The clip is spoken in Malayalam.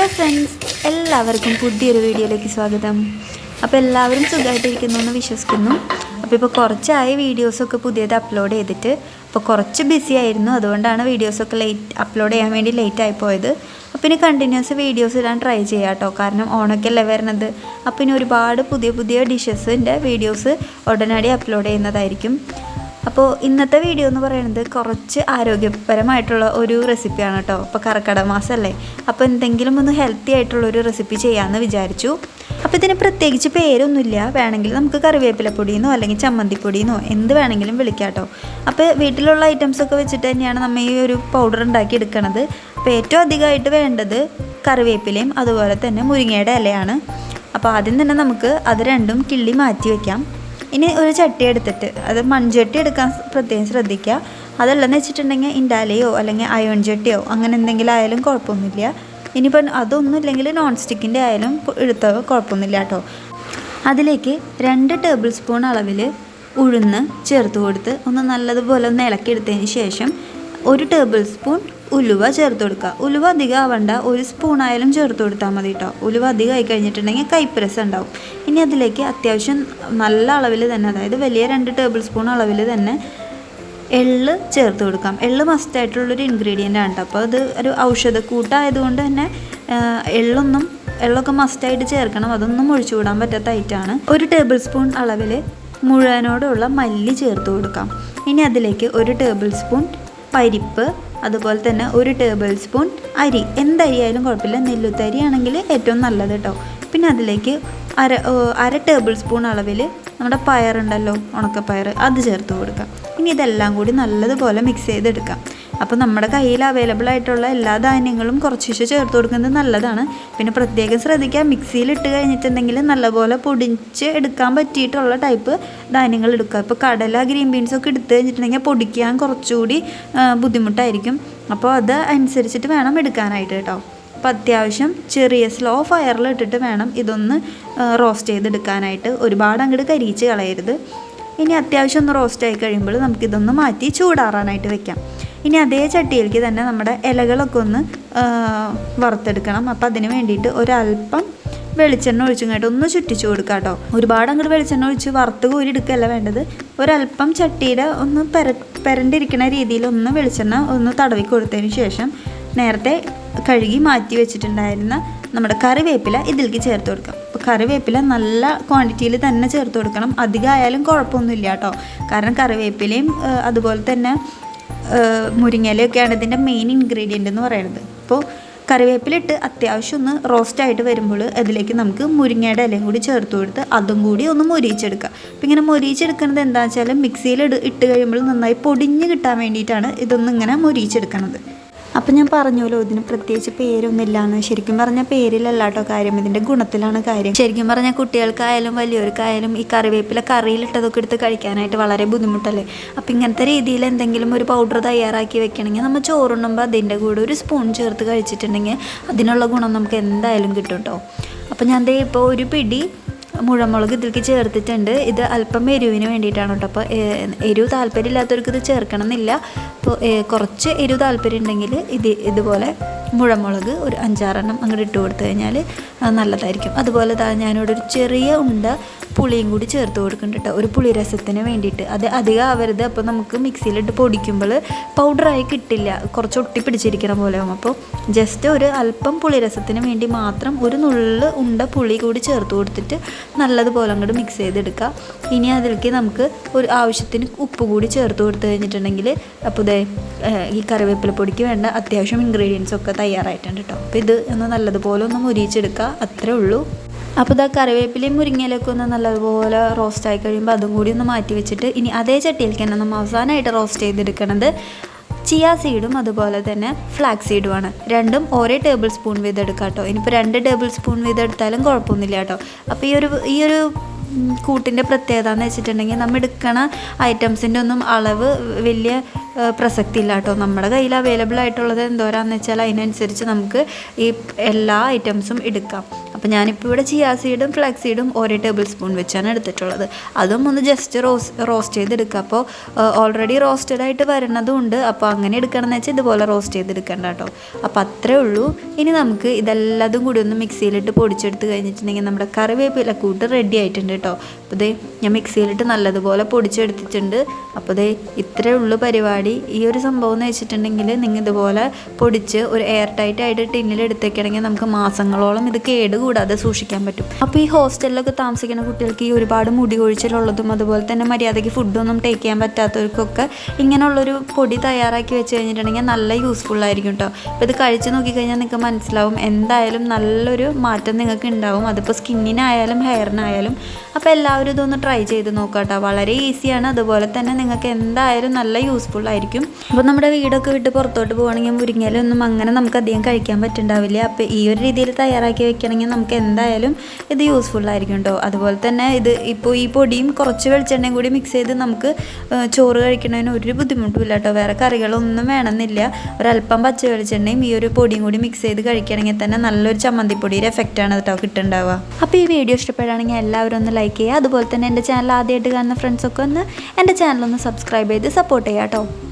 ഹലോ ഫ്രണ്ട്സ് എല്ലാവർക്കും പുതിയൊരു വീഡിയോയിലേക്ക് സ്വാഗതം. അപ്പോൾ എല്ലാവരും സുഖമായിട്ടിരിക്കുന്നു എന്ന് വിശ്വസിക്കുന്നു. അപ്പോൾ ഇപ്പോൾ കുറച്ചായി വീഡിയോസൊക്കെ പുതിയത് അപ്ലോഡ് ചെയ്തിട്ട്. അപ്പോൾ കുറച്ച് ബിസി ആയിരുന്നു അതുകൊണ്ടാണ് വീഡിയോസൊക്കെ ലേറ്റ് അപ്ലോഡ് ചെയ്യാൻ വേണ്ടി ലേറ്റ് ആയി പോയത്. അപ്പോൾ ഇനി കണ്ടിന്യൂസ് വീഡിയോസ് ഇടാൻ ട്രൈ ചെയ്യാം കേട്ടോ കാരണം ഓണൊക്കെയല്ലേ വരുന്നത് അപ്പോൾ ഇനി ഒരുപാട് പുതിയ പുതിയ ഡിഷസിന്റെ വീഡിയോസ് ഉടനടി അപ്ലോഡ് ചെയ്യുന്നതായിരിക്കും. അപ്പോൾ ഇന്നത്തെ വീഡിയോ എന്ന് പറയുന്നത് കുറച്ച് ആരോഗ്യപരമായിട്ടുള്ള ഒരു റെസിപ്പിയാണ് കേട്ടോ അപ്പോൾ കർക്കിടക മാസമല്ലേ അപ്പോൾ എന്തെങ്കിലും ഒന്ന് ഹെൽത്തി ആയിട്ടുള്ള ഒരു റെസിപ്പി ചെയ്യാമെന്ന് വിചാരിച്ചു. അപ്പോൾ ഇതിന് പ്രത്യേകിച്ച് പേരൊന്നുമില്ല. വേണമെങ്കിൽ നമുക്ക് കറിവേപ്പിലപ്പൊടിയെന്നോ അല്ലെങ്കിൽ ചമ്മന്തിപ്പൊടിയെന്നോ എന്ത് വേണമെങ്കിലും വിളിക്കാം കേട്ടോ അപ്പോൾ വീട്ടിലുള്ള ഐറ്റംസൊക്കെ വെച്ചിട്ട് തന്നെയാണ് നമ്മൾ ഈ ഒരു പൗഡർ ഉണ്ടാക്കി എടുക്കണത്. അപ്പോൾ ഏറ്റവും അധികമായിട്ട് വേണ്ടത് കറിവേപ്പിലയും അതുപോലെ തന്നെ മുരിങ്ങയുടെ ഇലയാണ്. അപ്പോൾ ആദ്യം തന്നെ നമുക്ക് അത് രണ്ടും കിള്ളി മാറ്റി വയ്ക്കാം ഇനി ഒരു ചട്ടി എടുത്തിട്ട് അത് മൺചട്ടി എടുക്കാൻ പ്രത്യേകം ശ്രദ്ധിക്കുക. അതല്ലെന്ന് വെച്ചിട്ടുണ്ടെങ്കിൽ ഇൻഡാലയോ അല്ലെങ്കിൽ അയോൺ ചട്ടിയോ അങ്ങനെ എന്തെങ്കിലും ആയാലും കുഴപ്പമൊന്നുമില്ല. ഇനിയിപ്പം അതൊന്നും ഇല്ലെങ്കിൽ നോൺ സ്റ്റിക്കിന്റെ ആയാലും എടുത്തോ കുഴപ്പമൊന്നുമില്ല കേട്ടോ. അതിലേക്ക് രണ്ട് ടേബിൾ സ്പൂൺ അളവിൽ ഉഴുന്ന് ചേർത്ത് കൊടുത്ത് ഒന്ന് നല്ലതുപോലെ ഒന്ന് ഇളക്കിയെടുത്തതിന് ശേഷം ഒരു ടേബിൾ സ്പൂൺ ഉലുവ ചേർത്ത് കൊടുക്കുക. ഉലുവ അധികം ആവണ്ട. ഒരു സ്പൂണായാലും ചേർത്ത് കൊടുത്താൽ മതി കേട്ടോ ഉലുവ അധികം ആയി കഴിഞ്ഞിട്ടുണ്ടെങ്കിൽ കയ്പ്പ് രസം ഉണ്ടാവും. ഇനി അതിലേക്ക് അത്യാവശ്യം നല്ല അളവിൽ തന്നെ അതായത് വലിയ രണ്ട് ടേബിൾ സ്പൂൺ അളവിൽ തന്നെ എള്ള് ചേർത്ത് കൊടുക്കാം. എള്ള് മസ്റ്റായിട്ടുള്ളൊരു ഇൻഗ്രീഡിയന്റ് ആണ് അപ്പോൾ അത് ഒരു ഔഷധക്കൂട്ടായതുകൊണ്ട് തന്നെ എള്ളൊന്നും എള്ളൊക്കെ മസ്റ്റായിട്ട് ചേർക്കണം. അതൊന്നും ഒഴിച്ചു വിടാൻ പറ്റാത്ത ഐറ്റാണ് ഒരു ടേബിൾ സ്പൂൺ അളവിൽ മുഴുവനോടുള്ള മല്ലി ചേർത്ത് കൊടുക്കാം. ഇനി അതിലേക്ക് ഒരു ടേബിൾ സ്പൂൺ പരിപ്പ് അതുപോലെ തന്നെ ഒരു ടേബിൾ സ്പൂൺ അരി. എന്തരി ആയാലും കുഴപ്പമില്ല. നെല്ലുത്തരി ആണെങ്കിൽ ഏറ്റവും നല്ലത് കേട്ടോ പിന്നെ അതിലേക്ക് അര അര ടേബിൾ സ്പൂൺ അളവിൽ നമ്മുടെ പയറുണ്ടല്ലോ ഉണക്കപ്പയർ അത് ചേർത്ത് കൊടുക്കാം. ഇനി ഇതെല്ലാം കൂടി നല്ലതുപോലെ മിക്സ് ചെയ്തെടുക്കാം. അപ്പോൾ നമ്മുടെ കയ്യിൽ അവൈലബിൾ ആയിട്ടുള്ള എല്ലാ ധാന്യങ്ങളും കുറച്ച് ചേർത്ത് കൊടുക്കുന്നത് നല്ലതാണ്. പിന്നെ പ്രത്യേകം ശ്രദ്ധിക്കുക മിക്സിയിൽ ഇട്ട് കഴിഞ്ഞിട്ടുണ്ടെങ്കിൽ നല്ലപോലെ പൊടിച്ച് എടുക്കാൻ പറ്റിയിട്ടുള്ള ടൈപ്പ് ധാന്യങ്ങൾ എടുക്കുക. ഇപ്പോൾ കടല ഗ്രീൻ ബീൻസ് ഒക്കെ എടുത്തു കഴിഞ്ഞിട്ടുണ്ടെങ്കിൽ പൊടിക്കാൻ കുറച്ചുകൂടി ബുദ്ധിമുട്ടായിരിക്കും. അപ്പോൾ അത് അനുസരിച്ചിട്ട് വേണം എടുക്കാനായിട്ട് കേട്ടോ. അപ്പോൾ അത്യാവശ്യം ചെറിയ സ്ലോ ഫയറിൽ ഇട്ടിട്ട് വേണം ഇതൊന്ന് റോസ്റ്റ് ചെയ്തെടുക്കാനായിട്ട്. ഒരുപാട് അങ്ങോട്ട് കരിയിച്ച് കളയരുത്. ഇനി അത്യാവശ്യം ഒന്ന് റോസ്റ്റ് ആയി കഴിയുമ്പോൾ നമുക്കിതൊന്ന് മാറ്റി ചൂടാറാനായിട്ട് വെക്കാം. ഇനി അതേ ചട്ടിയിലേക്ക് തന്നെ നമ്മുടെ ഇലകളൊക്കെ ഒന്ന് വറുത്തെടുക്കണം. അപ്പം അതിന് വേണ്ടിയിട്ട് ഒരല്പം വെളിച്ചെണ്ണ ഒഴിച്ചും കേട്ടോ ഒന്ന് ചുറ്റിച്ചു കൊടുക്കുക കേട്ടോ. ഒരുപാട് അങ്ങോട്ട് വെളിച്ചെണ്ണ ഒഴിച്ച് വറുത്ത് കോരി എടുക്കുകയല്ല വേണ്ടത്. ഒരല്പം ചട്ടിയുടെ ഒന്ന് പെര പെരണ്ടിരിക്കുന്ന രീതിയിൽ ഒന്ന് വെളിച്ചെണ്ണ ഒന്ന് തടവി കൊടുത്തതിന് ശേഷം നേരത്തെ കഴുകി മാറ്റി വെച്ചിട്ടുണ്ടായിരുന്ന നമ്മുടെ കറിവേപ്പില ഇതിലേക്ക് ചേർത്ത് കൊടുക്കാം. അപ്പോൾ കറിവേപ്പില നല്ല ക്വാണ്ടിറ്റിയിൽ തന്നെ ചേർത്ത് കൊടുക്കണം. അധികമായാലും കുഴപ്പമൊന്നുമില്ല കേട്ടോ. കാരണം കറിവേപ്പിലയും അതുപോലെ തന്നെ മുരിങ്ങയിലൊക്കെയാണ് ഇതിന്റെ മെയിൻ ഇൻഗ്രീഡിയന്റ് എന്ന് പറയുന്നത്. അപ്പോൾ കറിവേപ്പിലിട്ട് അത്യാവശ്യം ഒന്ന് റോസ്റ്റ് ആയിട്ട് വരുമ്പോൾ അതിലേക്ക് നമുക്ക് മുരിങ്ങയുടെ ഇലയും കൂടി ചേർത്ത് കൊടുത്ത് അതും കൂടി ഒന്ന് മുരിയിച്ചെടുക്കുക അപ്പോൾ ഇങ്ങനെ മുരിയിച്ചെടുക്കുന്നത് എന്താണെന്ന് വെച്ചാൽ മിക്സിയിൽ ഇട് ഇട്ട് കഴിയുമ്പോൾ നന്നായി പൊടിഞ്ഞ് കിട്ടാൻ വേണ്ടിയിട്ടാണ് ഇതൊന്നും ഇങ്ങനെ മൊരിയിച്ചെടുക്കണത്. അപ്പം ഞാൻ പറഞ്ഞല്ലോ ഇതിന് പ്രത്യേകിച്ച് പേരൊന്നുമില്ലാന്ന്. ശരിക്കും പറഞ്ഞാൽ പേരിലല്ല കേട്ടോ കാര്യം. ഇതിന്റെ ഗുണത്തിലാണ് കാര്യം. ശരിക്കും പറഞ്ഞാൽ കുട്ടികൾക്കായാലും വലിയവർക്കായാലും ഈ കറിവേപ്പില കറിയിലിട്ടതൊക്കെ എടുത്ത് കഴിക്കാനായിട്ട് വളരെ ബുദ്ധിമുട്ടല്ലേ? അപ്പം ഇങ്ങനത്തെ രീതിയിൽ എന്തെങ്കിലും ഒരു പൗഡർ തയ്യാറാക്കി വെക്കണമെങ്കിൽ നമ്മൾ ചോറുണ്ണുമ്പോൾ അതിന്റെ കൂടെ ഒരു സ്പൂൺ ചേർത്ത് കഴിച്ചിട്ടുണ്ടെങ്കിൽ അതിനുള്ള ഗുണം നമുക്ക് എന്തായാലും കിട്ടും കേട്ടോ അപ്പം ഞാൻ ഇപ്പോൾ ഒരു പിടി മുഴമുളക് ഇതിലേക്ക് ചേർത്തിട്ടുണ്ട്. ഇത് അല്പം എരിവിന് വേണ്ടിയിട്ടാണ് കേട്ടോ. അപ്പോൾ എരിവ് താല്പര്യമില്ലാത്തവർക്ക് ഇത് ചേർക്കണം എന്നില്ല അപ്പോൾ കുറച്ച് എരിവ് താല്പര്യം ഉണ്ടെങ്കിൽ ഇത് ഇതുപോലെ മുഴമുളക് ഒരു അഞ്ചാറെണ്ണം അങ്ങോട്ട് ഇട്ട് കൊടുത്തു കഴിഞ്ഞാൽ നല്ലതായിരിക്കും. അതുപോലെ ഞാനിവിടെ ഒരു ചെറിയ ഉണ്ട പുളിയും കൂടി ചേർത്ത് കൊടുക്കുന്നുണ്ട് കേട്ടോ ഒരു പുളി രസത്തിന് വേണ്ടിയിട്ട്. അത് അധികം ആവരുത്. അപ്പോൾ നമുക്ക് മിക്സിയിലിട്ട് പൊടിക്കുമ്പോൾ പൗഡറായി കിട്ടില്ല. കുറച്ച് ഒട്ടി പിടിച്ചിരിക്കണ പോലെ ആവും. അപ്പോൾ ജസ്റ്റ് ഒരു അല്പം പുളി രസത്തിന് വേണ്ടി മാത്രം ഒരു നുള്ള് ഉണ്ട പുളി കൂടി ചേർത്ത് കൊടുത്തിട്ട് നല്ലതുപോലെ അങ്ങോട്ട് മിക്സ് ചെയ്തെടുക്കുക. ഇനി അതിലേക്ക് നമുക്ക് ഒരു ആവശ്യത്തിന് ഉപ്പ് കൂടി ചേർത്ത് കൊടുത്തു കഴിഞ്ഞിട്ടുണ്ടെങ്കിൽ അപ്പോൾ ഇതേ ഈ കറിവേപ്പില പൊടിക്ക് വേണ്ട അത്യാവശ്യം ഇൻഗ്രീഡിയൻസ് ഒക്കെ തയ്യാറായിട്ടുണ്ട് കേട്ടോ അപ്പോൾ ഇത് ഒന്ന് നല്ലതുപോലെ ഒന്ന് മുരിച്ചെടുക്കുക അത്രേ ഉള്ളൂ. അപ്പോൾ ഇതാ കറിവേപ്പിലയും മുരിങ്ങയിലൊക്കെ ഒന്ന് നല്ലതുപോലെ റോസ്റ്റ് ആയി കഴിയുമ്പോൾ അതും കൂടി ഒന്ന് മാറ്റി വെച്ചിട്ട് ഇനി അതേ ചട്ടിയിലേക്ക് തന്നെ നമ്മൾ അവസാനമായിട്ട് റോസ്റ്റ് ചെയ്തെടുക്കണത് ചിയ സീഡും അതുപോലെ തന്നെ ഫ്ലാക്സ് സീഡുമാണ് രണ്ടും ഒരേ ടേബിൾ സ്പൂൺ വീതം എടുക്കാം കേട്ടോ. ഇനിയിപ്പോൾ രണ്ട് ടേബിൾ സ്പൂൺ വീതം എടുത്താലും കുഴപ്പമൊന്നുമില്ല കേട്ടോ. അപ്പോൾ ഈ ഒരു ഈ ഒരു കൂട്ടിന്റെ പ്രത്യേകത എന്ന് വെച്ചിട്ടുണ്ടെങ്കിൽ നമ്മൾ എടുക്കണ ഐറ്റംസിന്റെ ഒന്നും അളവ് വലിയ പ്രസക്തി ഇല്ല കേട്ടോ. നമ്മുടെ കയ്യിൽ അവൈലബിൾ ആയിട്ടുള്ളത് എന്തോരാന്ന് വെച്ചാൽ അതിനനുസരിച്ച് നമുക്ക് ഈ എല്ലാ ഐറ്റംസും എടുക്കാം. അപ്പോൾ ഞാനിപ്പോൾ ഇവിടെ ചിയാ സീഡും ഫ്ലാക്സ് സീഡും ഓരോ ടേബിൾ സ്പൂൺ വെച്ചാണ് എടുത്തിട്ടുള്ളത്. അതും ഒന്ന് ജസ്റ്റ് റോസ് റോസ്റ്റ് ചെയ്തെടുക്കുക. അപ്പോൾ ഓൾറെഡി റോസ്റ്റഡ് ആയിട്ട് വരണതും ഉണ്ട്. അപ്പോൾ അങ്ങനെ എടുക്കണമെന്ന് വെച്ചാൽ ഇതുപോലെ റോസ്റ്റ് ചെയ്തെടുക്കണ്ട കേട്ടോ. അപ്പോൾ അത്രേ ഉള്ളൂ. ഇനി നമുക്ക് ഇതെല്ലാതും കൂടി ഒന്ന് മിക്സിയിലിട്ട് പൊടിച്ചെടുത്ത് കഴിഞ്ഞിട്ടുണ്ടെങ്കിൽ നമ്മുടെ കറിവേപ്പില കൂട്ട് റെഡി ആയിട്ടുണ്ട് കേട്ടോ. അപ്പോൾ ഇതേ ഞാൻ മിക്സിയിലിട്ട് നല്ലതുപോലെ പൊടിച്ചെടുത്തിട്ടുണ്ട്. അപ്പോൾ ഇതേ ഇത്രേ ഉള്ളൂ പരിപാടി. ഈ ഒരു സംഭവം എന്ന് വെച്ചിട്ടുണ്ടെങ്കിൽ നിങ്ങൾ ഇതുപോലെ പൊടിച്ച് ഒരു എയർ ടൈറ്റ് ആയിട്ട് ടിന്നിൽ എടുത്തേക്കണമെങ്കിൽ നമുക്ക് മാസങ്ങളോളം ഇത് കേട് കൂടാതെ സൂക്ഷിക്കാൻ പറ്റും. അപ്പോൾ ഈ ഹോസ്റ്റലിലൊക്കെ താമസിക്കുന്ന കുട്ടികൾക്ക് ഈ ഒരുപാട് മുടി കൊഴിച്ചിലുള്ളതും അതുപോലെ തന്നെ മര്യാദയ്ക്ക് ഫുഡൊന്നും ടേക്ക് ചെയ്യാൻ പറ്റാത്തവർക്കൊക്കെ ഇങ്ങനെയുള്ളൊരു പൊടി തയ്യാറാക്കി വെച്ച് കഴിഞ്ഞിട്ടുണ്ടെങ്കിൽ നല്ല യൂസ്ഫുൾ ആയിരിക്കും കേട്ടോ അപ്പോൾ ഇത് കഴിച്ച് നോക്കിക്കഴിഞ്ഞാൽ നിങ്ങൾക്ക് മനസ്സിലാവും എന്തായാലും നല്ലൊരു മാറ്റം നിങ്ങൾക്ക് ഉണ്ടാവും. അതിപ്പോൾ സ്കിന്നിനായാലും ഹെയറിനായാലും അപ്പോൾ എല്ലാവരും ഇതൊന്ന് ട്രൈ ചെയ്ത് നോക്കാട്ടോ കേട്ടോ വളരെ ഈസിയാണ് അതുപോലെ തന്നെ നിങ്ങൾക്ക് എന്തായാലും നല്ല യൂസ്ഫുൾ ആയിരിക്കും. അപ്പോൾ നമ്മുടെ വീടൊക്കെ വിട്ട് പുറത്തോട്ട് പോകണമെങ്കിൽ മുരിങ്ങയിലൊന്നും അങ്ങനെ നമുക്ക് അധികം കഴിക്കാൻ പറ്റുന്നുണ്ടാവില്ല അപ്പോൾ ഈ ഒരു രീതിയിൽ തയ്യാറാക്കി വെക്കണമെങ്കിൽ നമുക്ക് എന്തായാലും ഇത് യൂസ്ഫുൾ ആയിരിക്കും കേട്ടോ അതുപോലെ തന്നെ ഇത് ഇപ്പോൾ ഈ പൊടിയും കുറച്ച് വെളിച്ചെണ്ണയും കൂടി മിക്സ് ചെയ്ത് നമുക്ക് ചോറ് കഴിക്കുന്നതിന് ഒരു ബുദ്ധിമുട്ടും ഇല്ല കേട്ടോ വേറെ കറികളൊന്നും വേണമെന്നില്ല. ഒരല്പം പച്ച വെളിച്ചെണ്ണയും ഈ ഒരു പൊടിയും കൂടി മിക്സ് ചെയ്ത് കഴിക്കുകയാണെങ്കിൽ തന്നെ നല്ലൊരു ചമ്മന്തിപ്പൊടിയുടെ ആണ് കേട്ടോ കിട്ടുണ്ടാവുക അപ്പോൾ ഈ വീഡിയോ ഇഷ്ടപ്പെടുകയാണെങ്കിൽ എല്ലാവരും ഒന്ന് ലൈക്ക് ചെയ്യുക. അതുപോലെ തന്നെ എന്റെ ചാനൽ ആദ്യമായിട്ട് കാണുന്ന ഫ്രണ്ട്സൊക്കെ ഒന്ന് എന്റെ ചാനലൊന്ന് സബ്സ്ക്രൈബ് ചെയ്ത് സപ്പോർട്ട് ചെയ്യാം കേട്ടോ